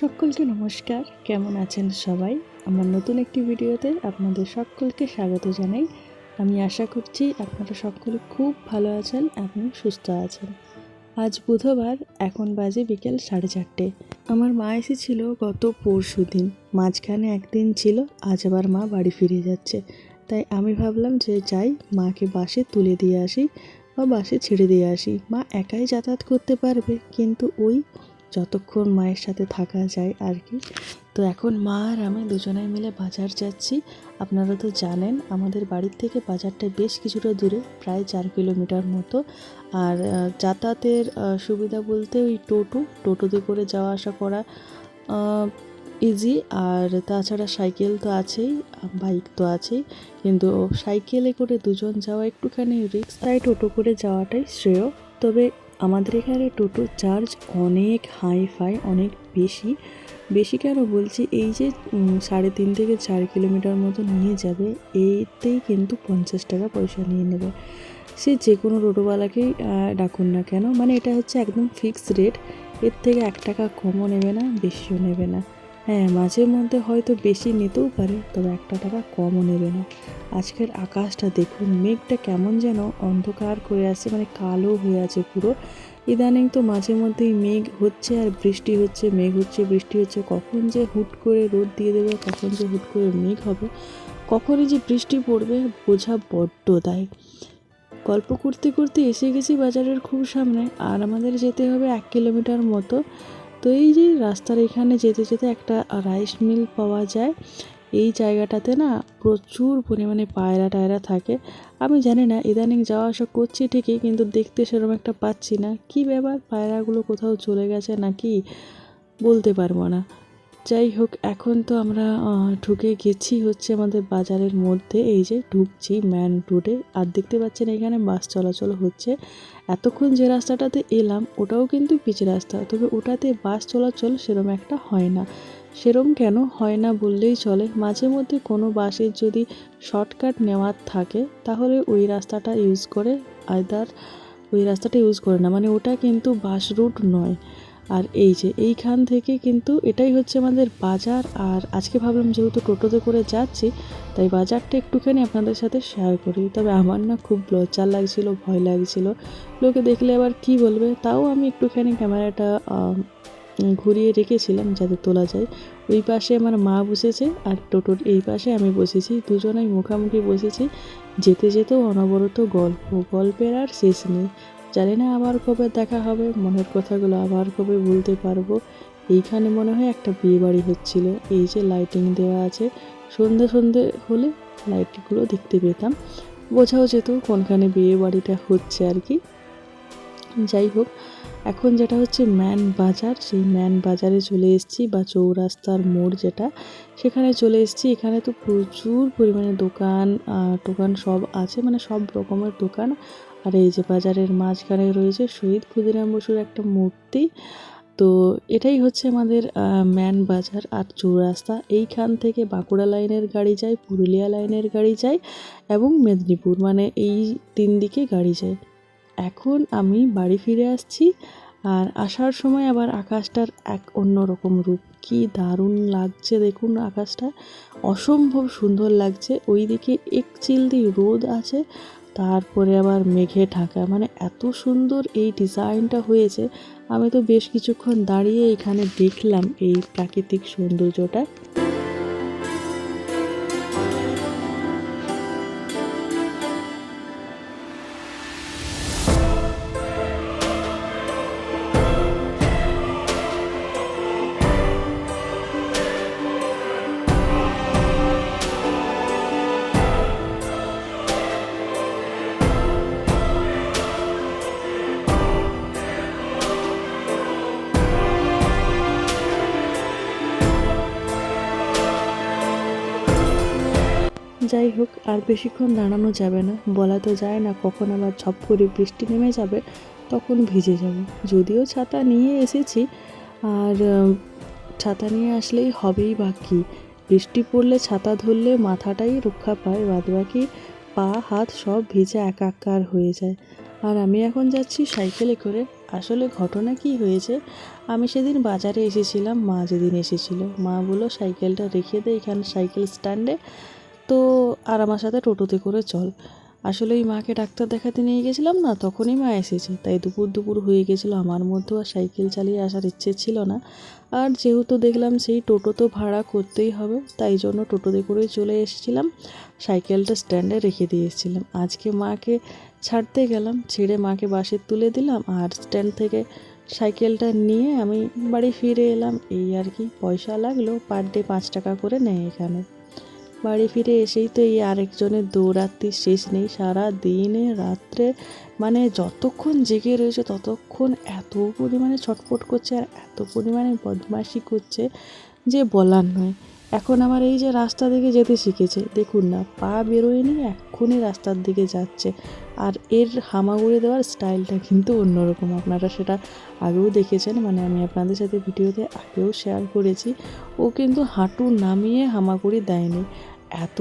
সকলকে নমস্কার। কেমন আছেন সবাই? আমার নতুন একটি ভিডিওতে আপনাদের সকলকে স্বাগত জানাই। আমি আশা করছি আপনারা সকলে খুব ভালো আছেন এবং সুস্থ আছেন। আজ বুধবার, এখন বাজে বিকেল সাড়ে চারটে। আমার মা এসেছিল গত পরশু দিন। মাঝখানে একদিন ছিল, আজ আবার মা বাড়ি ফিরে যাচ্ছে। তাই আমি ভাবলাম যে যাই, মাকে বাসে তুলে দিয়ে আসি বা বাসে ছেড়ে দিয়ে আসি। মা একাই যাতায়াত করতে পারবে, কিন্তু ওই যতক্ষণ মায়ের সাথে থাকা যায় আর কি। তো এখন মা আর আমি দুজনে মিলে বাজার যাচ্ছি। আপনারা তো জানেন, আমাদের বাড়ির থেকে বাজারটা বেশ কিছুটা দূরে, প্রায় চার কিলোমিটার মতো। আর যাতায়াতের সুবিধা বলতে ওই টোটো, টোটোতে করে যাওয়া আসা করা ইজি আর তাছাড়া সাইকেল তো আছেই বাইক তো আছেই। কিন্তু সাইকেলে করে দুজন যাওয়া একটুখানি রিস্ক তাই টোটো করে যাওয়াটাই শ্রেয়। তবে আমাদের এখানে টোটো চার্জ অনেক হাই ফাই অনেক বেশি। বেশি কেন বলছি? এই যে সাড়ে তিন থেকে চার কিলোমিটার মতো নিয়ে যাবে এইতেই কিন্তু পঞ্চাশ টাকা পয়সা নিয়ে নেবে। সে যে কোনো টোটোওয়ালাকেই ডাকুন না কেন। মানে এটা হচ্ছে একদম ফিক্সড রেট এর থেকে এক টাকা কমও নেবে না, বেশিও নেবে না। হ্যাঁ মাঝে মধ্যে হয়তো বেশি নিতেও পারে, তবে একটা টাকা কমও নেবে না। আজকের আকাশটা দেখুন, মেঘটা কেমন যেন অন্ধকার করে আছে মানে কালো হয়ে আছে পুরো। ইদানিং তো মাঝে মধ্যেই মেঘ হচ্ছে আর বৃষ্টি হচ্ছে, মেঘ হচ্ছে, বৃষ্টি হচ্ছে। কখন যে হুট করে রোদ দিয়ে দেবে, কখন যে হুট করে মেঘ হবে, কখনই যে বৃষ্টি পড়বে বোঝা বড্ড দায়। গল্প করতে করতে এসে গেছি বাজারের খুব সামনে, আর আমাদের যেতে হবে এক কিলোমিটার মতো। তো এই যে রাস্তার এখানে যেতে যেতে একটা রাইস মিল পাওয়া যায়। এই জায়গাটাতে না প্রচুর পরিমাণে পায়রা টায়রা থাকে। আমি জানি না, ইদানিং যাওয়া আসা করছি ঠিকই, কিন্তু দেখতে সেরকম একটা পাচ্ছি না। কি ব্যাপার? পায়রাগুলো কোথাও চলে গেছে নাকি? বলতে পারব না। যাই হোক, এখন তো আমরা ঢুকে গেছি হচ্ছে আমাদের বাজারের মধ্যে। এই যে ঢুকছি ম্যান রোডে আর দেখতে পাচ্ছেন এখানে বাস চলাচল হচ্ছে। এতক্ষণ যে রাস্তাটাতে এলাম, ওটাও কিন্তু পিচ রাস্তা। তবে ওটাতে বাস চলাচল সেরম একটা হয় না। সেরম কেন হয় না বললেই চলে। মাঝে মধ্যে কোনো বাসের যদি শর্টকাট নেওয়ার থাকে, তাহলে ওই রাস্তাটা ইউজ করে আয়দার ওই রাস্তাটা ইউজ করে না। মানে ওটা কিন্তু বাস রুট নয়। আর এই যে এইখান থেকে কিন্তু এটাই হচ্ছে আমাদের বাজার। আর আজকে ভাবলাম যেহেতু টোটোতে করে যাচ্ছি, তাই বাজারটা একটুখানি আপনাদের সাথে শেয়ার করি। তবে আমার না খুব লজ্জা লাগছিল, ভয় লাগছিল। লোকে দেখলে আবার কি বলবে? তাও আমি একটুখানি ক্যামেরাটা ঘুরিয়ে রেখেছিলাম যাতে তোলা যায়। ওই পাশে আমার মা বসেছে আর টোটোর এই পাশে আমি বসেছি। দুজনেই মুখামুখি বসেছি। যেতে যেতেও অনবরত গল্প, গল্পের আর শেষ নেই। জানি না আবার কবে দেখা হবে, মনের কথাগুলো আবার কবে বলতে পারব। এইখানে মনে হয় একটা বিয়ে বাড়ি হচ্ছিল, এই যে লাইটিং দেওয়া আছে। সন্ধে সন্ধে হলে লাইটগুলো দেখতে পেতাম। বোঝাও যেত কোনখানে বিয়ে বাড়িটা হচ্ছে আর কি। যাই হোক, এখন যেটা হচ্ছে ম্যান বাজার, সেই ম্যান বাজারে চলে এসেছি বা চৌরাস্তার মোড় যেটা। সেখানে চলে এসেছি। এখানে তো প্রচুর পরিমাণে দোকান টোকান সব আছে মানে সব রকমের দোকান। আর এই যে বাজারের মাঝখানে রয়েছে শহীদ ক্ষুদিরাম বসুর একটা মূর্তি। তো এটাই হচ্ছে আমাদের ম্যান বাজার আর চৌরাস্তা। এইখান থেকে বাঁকুড়া লাইনের গাড়ি যায়, পুরুলিয়া লাইনের গাড়ি যায় এবং মেদিনীপুর মানে এই তিন দিকে গাড়ি যায়। এখন আমি বাড়ি ফিরে আসছি আর আসার সময় আবার আকাশটার এক অন্যরকম রূপ। কি দারুণ লাগছে দেখুন আকাশটা। অসম্ভব সুন্দর লাগছে। ওইদিকে এক চিলদি রোদ আছে তারপরে আবার মেঘে ঢাকা। মানে এত সুন্দর এই ডিজাইনটা হয়েছে। আমি তো বেশ কিছুক্ষণ দাঁড়িয়ে এখানে দেখলাম এই প্রাকৃতিক সৌন্দর্যটা। যাই হোক, আর বেশিক্ষণ দাঁড়ানো যাবে না। বলা তো যায় না কখন আবার ঝপ করে বৃষ্টি নেমে যাবে, তখন ভিজে যাব। যদিও ছাতা নিয়ে এসেছি, আর ছাতা নিয়ে আসলেই হবেই বা কী। বৃষ্টি পড়লে ছাতা ধরলে মাথাটাই রক্ষা পায়, বাদবাকি পা, হাত সব ভিজে একাকার হয়ে যায়। আর আমি এখন যাচ্ছি সাইকেলে করে। আসলে ঘটনা কি হয়েছে, আমি সেদিন বাজারে এসেছিলাম, মা যেদিন এসেছিল। মা বলল, সাইকেলটা রেখে দে এখানে সাইকেল স্ট্যান্ডে। তো আর আমার সাথে টোটোতে করে চল। আসলে ওই মাকে ডাক্তার দেখাতে নিয়ে গেছিলাম না, তখনই মা এসেছে। তাই দুপুর দুপুর হয়ে গেছিল। আমার মধ্যেও আর সাইকেল চালিয়ে আসার ইচ্ছে ছিল না। আর যেহেতু দেখলাম সেই টোটো তো ভাড়া করতেই হবে, তাই জন্য টোটোতে করেই চলে এসেছিলাম। সাইকেলটা স্ট্যান্ডে রেখে দিয়ে এসেছিলাম। আজকে মাকে ছাড়তে গেলাম, ছেড়ে মাকে বাসে তুলে দিলাম আর স্ট্যান্ড থেকে সাইকেলটা নিয়ে আমি বাড়ি ফিরে এলাম। এই আর কি, পয়সা লাগল, পার ডে পাঁচ টাকা করে নেয় এখানে। বাড়ি ফিরে এসেই তো এই আরেকজনের দৌড়াত্মি শেষ নেই। সারা দিনে, রাত্রে মানে যতক্ষণ জেগে রয়েছে ততক্ষণ এত পরিমাণে ছটফট করছে আর এত পরিমাণে বদমাশি করছে যে বলার নয়। এখন আমার এই যে রাস্তা দিকে যেতে শিখেছে। দেখুন না, পা বেরোয়নি এক্ষুনি রাস্তার দিকে যাচ্ছে। আর এর হামাগুড়ি দেওয়ার স্টাইলটা কিন্তু অন্যরকম। আপনারা সেটা আগেও দেখেছেন মানে আমি আপনাদের সাথে ভিডিওতে আগেও শেয়ার করেছি। ও কিন্তু হাঁটু নামিয়ে হামাগুড়ি দেয়নি। এত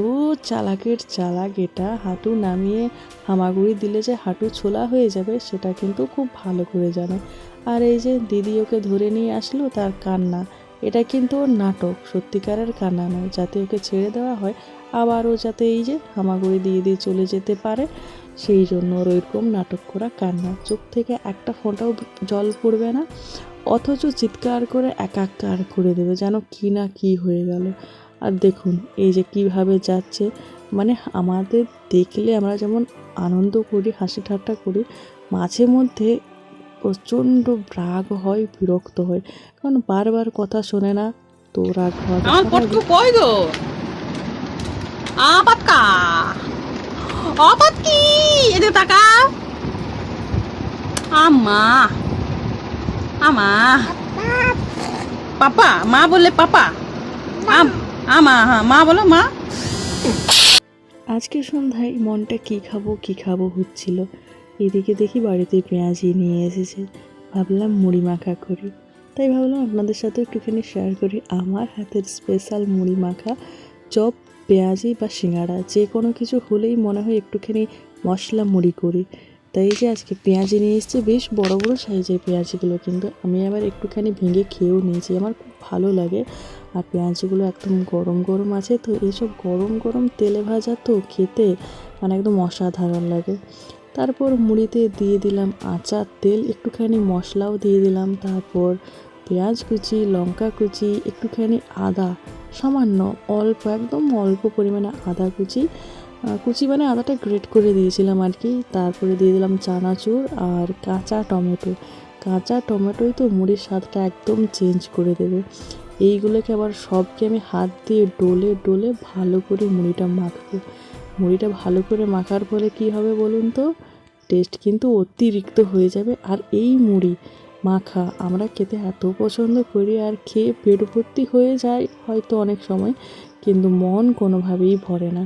চালাকের চালাক এটা। হাঁটু নামিয়ে হামাগুড়ি দিলে যে হাঁটু ছোলা হয়ে যাবে, সেটা কিন্তু খুব ভালো করে জানে। আর এই যে দিদি ওকে ধরে নিয়ে আসলো তার কান্না, এটা কিন্তু ওর নাটক, সত্যিকারের কান্না নয়। যাতে ওকে ছেড়ে দেওয়া হয় আবারও যাতে এই যে হামাগুড়ি দিয়ে দিয়ে চলে যেতে পারে, সেই জন্য ওর ওইরকম নাটক করা কান্না। চোখ থেকে একটা ফোঁটাও জল পড়বে না, অথচ চিৎকার করে একাকার করে দেবে, যেন কি না কি হয়ে গেল। আর দেখুন এই যে কীভাবে যাচ্ছে মানে আমাদের দেখলে আমরা যেমন আনন্দ করি হাসি ঠাট্টা করি মাঝে মধ্যে প্রচণ্ড রাগ হয় বিরক্ত হয়। কারণ বারবার কথা শোনে না তো রাগ আপাতকা এদিকে আমা আমা পাপা মা বললে পাপা। আম- আমা হ্যাঁ মা বলো, মা। আজকে সন্ধ্যায় মনটা কি খাব কি খাব হচ্ছিল। এদিকে দেখি বাড়িতে পেঁয়াজি নিয়ে এসেছে। ভাবলাম মুড়ি মাখা করি। তাই ভাবলাম আপনাদের সাথে একটুখানি শেয়ার করি। আমার হাতের স্পেশাল মুড়ি মাখা চপ, পেঁয়াজি বা সিঙ্গাড়া, যে কোনো কিছু হলেই মনে হয় একটুখানি মশলা মুড়ি করি। তাই যে আজকে পেঁয়াজি নিয়ে এসেছে, বেশ বড় বড় সাইজের পেঁয়াজিগুলো কিন্তু আমি আবার একটুখানি ভেঙে খেয়েও নিয়েছি। আমার খুব ভালো লাগে। আর পেঁয়াজগুলো একদম গরম গরম আছে। তো এইসব গরম গরম তেলে ভাজা তো খেতে মানে একদম অসাধারণ লাগে। তারপর মুড়িতে দিয়ে দিলাম আচার তেল, একটুখানি মশলাও দিয়ে দিলাম। তারপর পেঁয়াজ কুচি, লঙ্কা কুচি, একটুখানি আদা, সামান্য অল্প, একদম অল্প পরিমাণে আদা কুচি। কুচি মানে আদাটা গ্রেট করে দিয়েছিলাম আর কি তারপরে দিয়ে দিলাম চানাচুর আর কাঁচা টমেটো। কাঁচা টমেটোই তো মুড়ির স্বাদটা একদম চেঞ্জ করে দেবে। এইগুলোকে আবার সবকে আমি হাত দিয়ে ডলে ডলে ভালো করে মুড়িটা মাখবো। মুড়িটা ভালো করে মাখার ফলে কি হবে বলুন তো? টেস্ট কিন্তু অতিরিক্ত হয়ে যাবে। আর এই মুড়ি মাখা আমরা খেতে এত পছন্দ করি আর খেয়ে পেট ভর্তি হয়ে যায় হয়তো অনেক সময়, কিন্তু মন কোনোভাবেই ভরে না।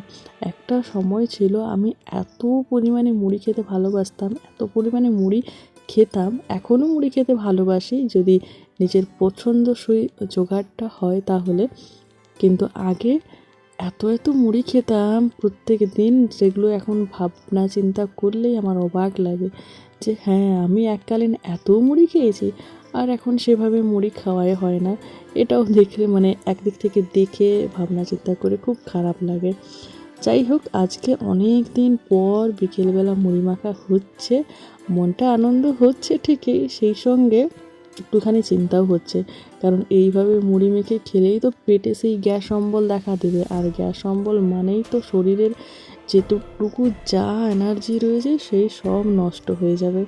একটা সময় ছিল আমি এত পরিমাণে মুড়ি খেতে ভালোবাসতাম, এত পরিমাণে মুড়ি খেতাম, এখনও মুড়ি খেতে ভালোবাসি। যদি নিজের পছন্দসই জোগাড়টা হয় তাহলে। কিন্তু আগে এত এত মুড়ি খেতাম, প্রত্যেক দিন যেগুলো এখন ভাবনা চিন্তা করলেই আমার অবাক লাগে। যে হ্যাঁ আমি এককালীন এত মুড়ি খেয়েছি, আর এখন সেভাবে মুড়ি খাওয়াই হয় না। এটাও দেখলে মানে একদিক থেকে দেখে, ভাবনা চিন্তা করে খুব খারাপ লাগে। যাই হোক, আজকে অনেক দিন পর বিকেলবেলা মুড়ি মাখা হচ্ছে, মনটা আনন্দ হচ্ছে ঠিকই, সেই সঙ্গে একটুখানি চিন্তাও হচ্ছে। কারণ এইভাবে মুড়ি মেখে খেলেই তো পেটে সেই গ্যাস অম্বল দেখা দেবে, আর গ্যাস অম্বল মানেই তো শরীরের যেটুকু যা এনার্জি রয়েছে সেই সব নষ্ট হয়ে যাবে।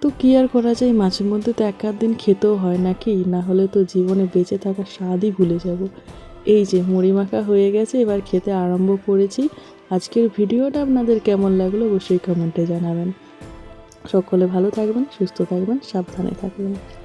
তো কী আর করা যায় মাঝে মধ্যে তো এক দিন খেতেও হয় নাকি? না হলে তো জীবনে বেঁচে থাকার স্বাদই ভুলে যাব। এই যে মুড়ি মাখা হয়ে গেছে, এবার খেতে আরম্ভ করেছি। আজকের ভিডিওটা আপনাদের কেমন লাগল অবশ্যই কমেন্টে জানাবেন। সকলে ভালো থাকবেন, সুস্থ থাকবেন, সাবধানে থাকবেন।